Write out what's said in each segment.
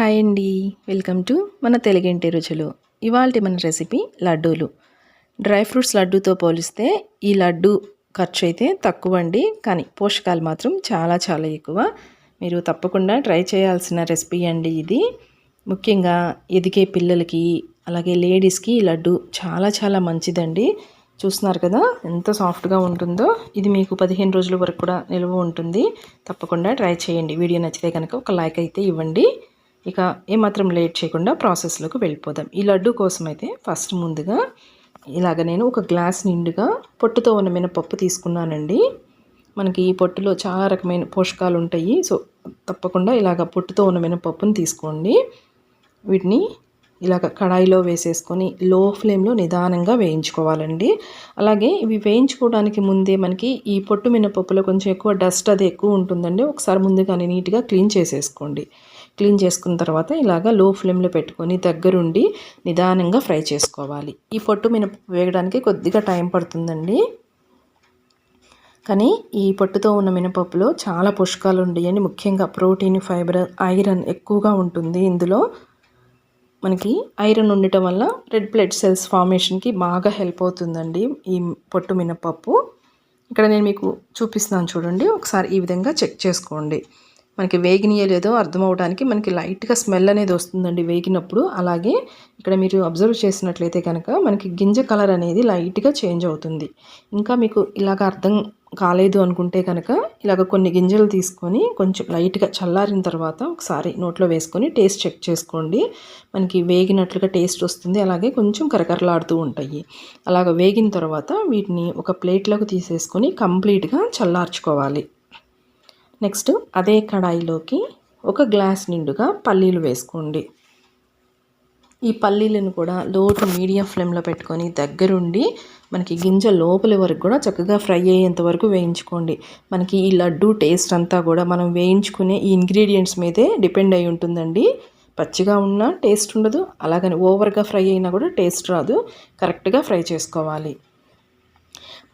Hi అండి. Welcome to మన తెలుగింటి రుచులు. ఇవాళ మన రెసిపీ లడ్డూలు. డ్రై ఫ్రూట్స్ లడ్డూతో పోలిస్తే ఈ లడ్డు ఖర్చు అయితే తక్కువ అండి కానీ పోషకాలు మాత్రం చాలా చాలా ఎక్కువ. మీరు తప్పకుండా ట్రై చేయాల్సిన రెసిపీ అండి ఇది. ముఖ్యంగా ఎదిగే పిల్లలకి అలాగే లేడీస్కి ఈ లడ్డు చాలా చాలా మంచిదండి. చూస్తున్నారు కదా ఎంత సాఫ్ట్గా ఉంటుందో. ఇది మీకు పదిహేను రోజుల వరకు కూడా నిల్వ ఉంటుంది. తప్పకుండా ట్రై చేయండి. వీడియో నచ్చితే కనుక ఒక లైక్ అయితే ఇవ్వండి. ఇక ఏమాత్రం లేట్ చేయకుండా ప్రాసెస్లోకి వెళ్ళిపోదాం. ఈ లడ్డు కోసం అయితే ఫస్ట్ ముందుగా ఇలాగ నేను ఒక గ్లాస్ నిండుగా పొట్టుతో ఉన్న మినపప్పు తీసుకున్నానండి. మనకి ఈ పొట్టులో చాలా రకమైన పోషకాలు ఉంటాయి. సో తప్పకుండా ఇలాగ పొట్టుతో ఉన్న మినపప్పును తీసుకోండి. వీటిని ఇలాగ కడాయిలో వేసేసుకొని లో ఫ్లేమ్లో నిదానంగా వేయించుకోవాలండి. అలాగే ఇవి వేయించుకోవడానికి ముందే మనకి ఈ పొట్టు మినపప్పులో కొంచెం ఎక్కువ డస్ట్ అది ఎక్కువ ఉంటుందండి. ఒకసారి ముందుగానే నీట్గా క్లీన్ చేసేసుకోండి. క్లీన్ చేసుకున్న తర్వాత ఇలాగ లో ఫ్లేమ్లో పెట్టుకొని దగ్గరుండి నిదానంగా ఫ్రై చేసుకోవాలి. ఈ పొట్టు మినపప్పు వేయడానికి కొద్దిగా టైం పడుతుందండి. కానీ ఈ పొట్టుతో ఉన్న మినపప్పులో చాలా పోషకాలు ఉండేయండి. ముఖ్యంగా ప్రోటీన్ ఫైబర్ ఐరన్ ఎక్కువగా ఉంటుంది ఇందులో. మనకి ఐరన్ ఉండటం వల్ల రెడ్ బ్లడ్ సెల్స్ ఫార్మేషన్కి బాగా హెల్ప్ అవుతుందండి ఈ పొట్టు మినపప్పు. ఇక్కడ నేను మీకు చూపిస్తున్నాను చూడండి. ఒకసారి ఈ విధంగా చెక్ చేసుకోండి. మనకి వేగినయో లేదో అర్థం అవడానికి మనకి లైట్గా స్మెల్ అనేది వస్తుందండి వేగినప్పుడు. అలాగే ఇక్కడ మీరు అబ్జర్వ్ చేసినట్లయితే కనుక మనకి గింజ కలర్ అనేది లైట్గా చేంజ్ అవుతుంది. ఇంకా మీకు ఇలాగ అర్థం కాలేదు అనుకుంటే కనుక ఇలాగ కొన్ని గింజలు తీసుకొని కొంచెం లైట్గా చల్లారిన తర్వాత ఒకసారి నోట్లో వేసుకొని టేస్ట్ చెక్ చేసుకోండి. మనకి వేగినట్లుగా టేస్ట్ వస్తుంది. అలాగే కొంచెం కరకరలాడుతూ ఉంటాయి. అలాగ వేగిన తర్వాత వీటిని ఒక ప్లేట్లోకి తీసేసుకొని కంప్లీట్గా చల్లార్చుకోవాలి. నెక్స్ట్ అదే కడాయిలోకి ఒక గ్లాస్ నిండుగా పల్లీలు వేసుకోండి. ఈ పల్లీలను కూడా లో టు మీడియం ఫ్లేమ్లో పెట్టుకొని దగ్గరుండి మనకి గింజ లోపలి వరకు కూడా చక్కగా ఫ్రై అయ్యేంత వరకు వేయించుకోండి. మనకి ఈ లడ్డు టేస్ట్ అంతా కూడా మనం వేయించుకునే ఈ ఇంగ్రీడియంట్స్ మీదే డిపెండ్ అయి ఉంటుందండి. పచ్చిగా ఉన్నా టేస్ట్ ఉండదు అలాగని ఓవర్గా ఫ్రై అయినా కూడా టేస్ట్ రాదు. కరెక్ట్గా ఫ్రై చేసుకోవాలి.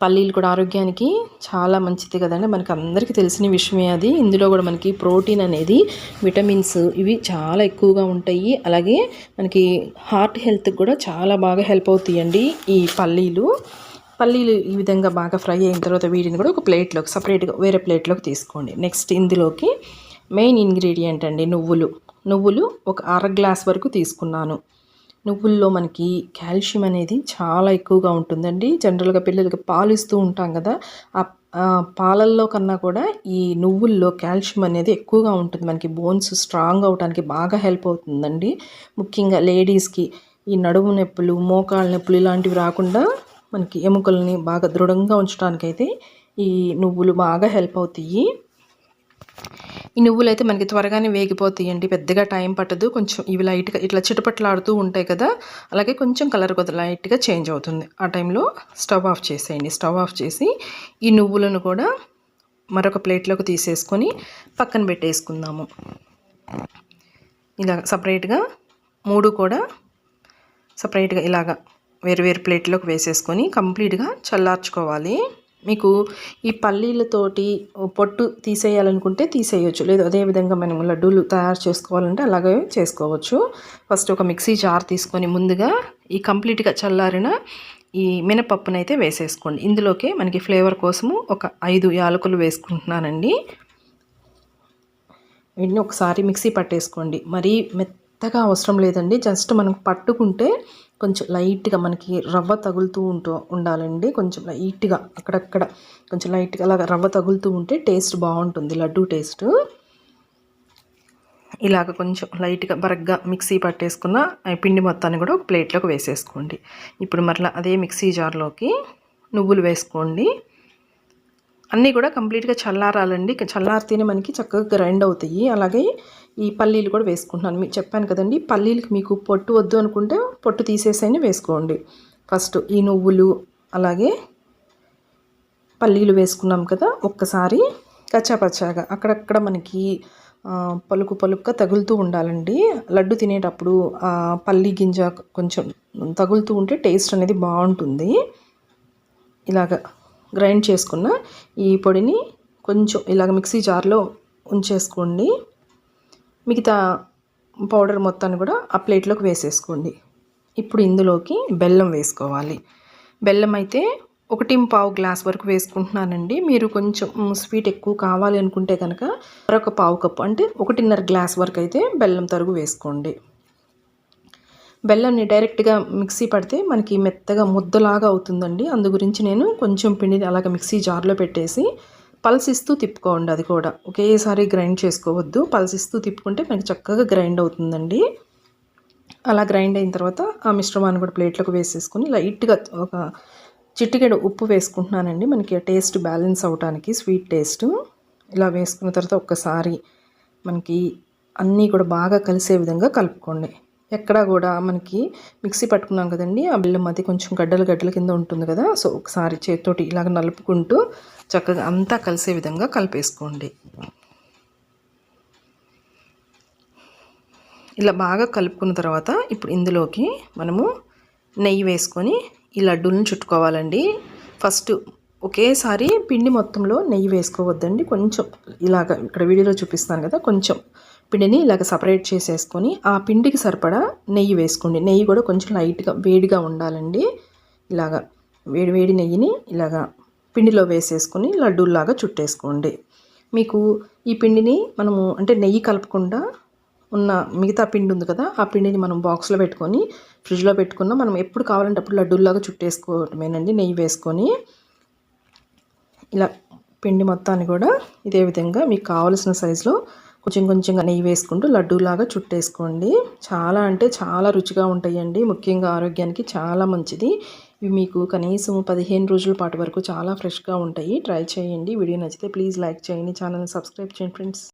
పల్లీలు కూడా ఆరోగ్యానికి చాలా మంచిది కదండి. మనకి అందరికీ తెలిసిన విషయమే అది. ఇందులో కూడా మనకి ప్రోటీన్ అనేది విటమిన్స్ ఇవి చాలా ఎక్కువగా ఉంటాయి. అలాగే మనకి హార్ట్ హెల్త్కి కూడా చాలా బాగా హెల్ప్ అవుతాయండి ఈ పల్లీలు. పల్లీలు ఈ విధంగా బాగా ఫ్రై అయిన తర్వాత వీటిని కూడా ఒక ప్లేట్లోకి సపరేట్గా వేరే ప్లేట్లోకి తీసుకోండి. నెక్స్ట్ ఇందులోకి మెయిన్ ఇంగ్రీడియంట్ అండి నువ్వులు. నువ్వులు ఒక అర గ్లాస్ వరకు తీసుకున్నాను. నువ్వుల్లో మనకి కాల్షియం అనేది చాలా ఎక్కువగా ఉంటుందండి. జనరల్గా పిల్లలకి పాలు ఇస్తూ ఉంటాం కదా ఆ పాలల్లో కన్నా కూడా ఈ నువ్వుల్లో కాల్షియం అనేది ఎక్కువగా ఉంటుంది. మనకి బోన్స్ స్ట్రాంగ్ అవడానికి బాగా హెల్ప్ అవుతుందండి. ముఖ్యంగా లేడీస్కి ఈ నడుము నొప్పులు మోకాళ్ళ నొప్పులు ఇలాంటివి రాకుండా మనకి ఎముకల్ని బాగా దృఢంగా ఉంచడానికైతే ఈ నువ్వులు బాగా హెల్ప్ అవుతాయి. ఈ నువ్వులు అయితే మనకి త్వరగానే వేగిపోతాయండి. పెద్దగా టైం పట్టదు. కొంచెం ఇవి లైట్గా ఇట్లా చిటపట్లాడుతూ ఉంటాయి కదా అలాగే కొంచెం కలర్ కొద్ది లైట్గా చేంజ్ అవుతుంది. ఆ టైంలో స్టవ్ ఆఫ్ చేసేయండి. స్టవ్ ఆఫ్ చేసి ఈ నువ్వులను కూడా మరొక ప్లేట్లోకి తీసేసుకొని పక్కన పెట్టేసుకుందాము. ఇలా సపరేట్గా మూడు కూడా సపరేట్గా ఇలాగా వేరు వేరు ప్లేట్లోకి వేసేసుకొని కంప్లీట్గా చల్లార్చుకోవాలి. మీకు ఈ పల్లీలతోటి పొట్టు తీసేయాలనుకుంటే తీసేయచ్చు. లేదు అదేవిధంగా మనం లడ్డూలు తయారు చేసుకోవాలంటే అలాగే చేసుకోవచ్చు. ఫస్ట్ ఒక మిక్సీ జార్ తీసుకొని ముందుగా ఈ కంప్లీట్గా చల్లారిన ఈ మినపప్పునైతే వేసేసుకోండి. ఇందులోకి మనకి ఫ్లేవర్ కోసము ఒక ఐదు యాలకులు వేసుకుంటున్నానండి. వీటిని ఒకసారి మిక్సీ పట్టేసుకోండి. మరీ మెత్తగా అవసరం లేదండి. జస్ట్ మనం పట్టుకుంటే కొంచెం లైట్గా మనకి రవ్వ తగులుతూ ఉంటూ ఉండాలండి. కొంచెం లైట్గా అక్కడక్కడ కొంచెం లైట్గా అలాగ రవ్వ తగులుతూ ఉంటే టేస్ట్ బాగుంటుంది. లడ్డు టేస్ట్. ఇలాగ కొంచెం లైట్గా బరగ్గా మిక్సీ పట్టేసుకున్న పిండి మొత్తాన్ని కూడా ఒక ప్లేట్లోకి వేసేసుకోండి. ఇప్పుడు మరలా అదే మిక్సీ జార్లోకి నువ్వులు వేసుకోండి. అన్నీ కూడా కంప్లీట్గా చల్లారాలండి. చల్లారితేనే మనకి చక్కగా గ్రైండ్ అవుతాయి. అలాగే ఈ పల్లీలు కూడా వేసుకుంటున్నాను. మీకు చెప్పాను కదండి పల్లీలకు మీకు పొట్టు వద్దు అనుకుంటే పొట్టు తీసేసైనా వేసుకోండి. ఫస్ట్ ఈ నువ్వులు అలాగే పల్లీలు వేసుకున్నాం కదా ఒక్కసారి కచ్చాపచ్చాగా. అక్కడక్కడ మనకి పలుకు పలుకుగా తగులుతూ ఉండాలండి. లడ్డు తినేటప్పుడు పల్లీ పల్లి గింజ కొంచెం తగులుతూ ఉంటే టేస్ట్ అనేది బాగుంటుంది. ఇలాగ గ్రైండ్ చేసుకున్న ఈ పొడిని కొంచెం ఇలాగ మిక్సీ జార్లో ఉంచేసుకోండి. మిగతా పౌడర్ మొత్తాన్ని కూడా ఆ ప్లేట్లోకి వేసేసుకోండి. ఇప్పుడు ఇందులోకి బెల్లం వేసుకోవాలి. బెల్లం అయితే ఒకటి పావు గ్లాస్ వరకు వేసుకుంటున్నానండి. మీరు కొంచెం స్వీట్ ఎక్కువ కావాలి అనుకుంటే కనుక మరొక పావు కప్పు అంటే ఒకటిన్నర గ్లాస్ వరకు అయితే బెల్లం తరుగు వేసుకోండి. బెల్లంని డైరెక్ట్గా మిక్సీ పడితే మనకి మెత్తగా ముద్దలాగా అవుతుందండి. అందు గురించి నేను కొంచెం పిండిని అలాగ మిక్సీ జార్లో పెట్టేసి పల్సిస్తూ తిప్పుకోండి అది కూడా. ఒకేసారి గ్రైండ్ చేసుకోవద్దు. పల్సిస్తూ తిప్పుకుంటే మనకి చక్కగా గ్రైండ్ అవుతుందండి. అలా గ్రైండ్ అయిన తర్వాత ఆ మిశ్రమాన్ని కూడా ప్లేట్లోకి వేసేసుకొని లైట్గా ఒక చిట్టికెడు ఉప్పు వేసుకుంటున్నానండి. మనకి టేస్ట్ బ్యాలెన్స్ అవడానికి స్వీట్ టేస్ట్. ఇలా వేసుకున్న తర్వాత ఒక్కసారి మనకి అన్నీ కూడా బాగా కలిసే విధంగా కలుపుకోండి. ఎక్కడా కూడా మనకి మిక్సీ పట్టుకున్నాం కదండి. ఆ బెల్లం అది కొంచెం గడ్డలు గడ్డల కింద ఉంటుంది కదా. సో ఒకసారి చేతితోటి ఇలాగ నలుపుకుంటూ చక్కగా అంతా కలిసే విధంగా కలిపేసుకోండి. ఇలా బాగా కలుపుకున్న తర్వాత ఇప్పుడు ఇందులోకి మనము నెయ్యి వేసుకొని ఈ లడ్డూలను చుట్టుకోవాలండి. ఫస్ట్ ఒకేసారి పిండి మొత్తంలో నెయ్యి వేసుకోవద్దండి. కొంచెం ఇలాగ ఇక్కడ వీడియోలో చూపిస్తాను కదా. కొంచెం పిండిని ఇలాగ సపరేట్ చేసేసుకొని ఆ పిండికి సరిపడా నెయ్యి వేసుకోండి. నెయ్యి కూడా కొంచెం లైట్గా వేడిగా ఉండాలండి. ఇలాగా వేడి వేడి నెయ్యిని ఇలాగా పిండిలో వేసేసుకొని లడ్డూల్లాగా చుట్టేసుకోండి. మీకు ఈ పిండిని మనము అంటే నెయ్యి కలపకుండా ఉన్న మిగతా పిండి ఉంది కదా ఆ పిండిని మనం బాక్స్లో పెట్టుకొని ఫ్రిడ్జ్లో పెట్టుకున్న మనం ఎప్పుడు కావాలంటే అప్పుడు లడ్డూల్లాగా చుట్టేసుకోవటమేనండి నెయ్యి వేసుకొని ఇలా పిండి మొత్తాన్ని కూడా ఇదే విధంగా మీకు కావలసిన సైజులో కొంచెం కొంచెంగా నెయ్యి వేసుకుంటూ లడ్డూలాగా చుట్టేసుకోండి. చాలా అంటే చాలా రుచిగా ఉంటాయండి. ముఖ్యంగా ఆరోగ్యానికి చాలా మంచిది. ఇవి మీకు కనీసం పదిహేను రోజుల పాటు వరకు చాలా ఫ్రెష్గా ఉంటాయి. ట్రై చేయండి. వీడియో నచ్చితే ప్లీజ్ లైక్ చేయండి. ఛానల్ని సబ్స్క్రైబ్ చేయండి ఫ్రెండ్స్.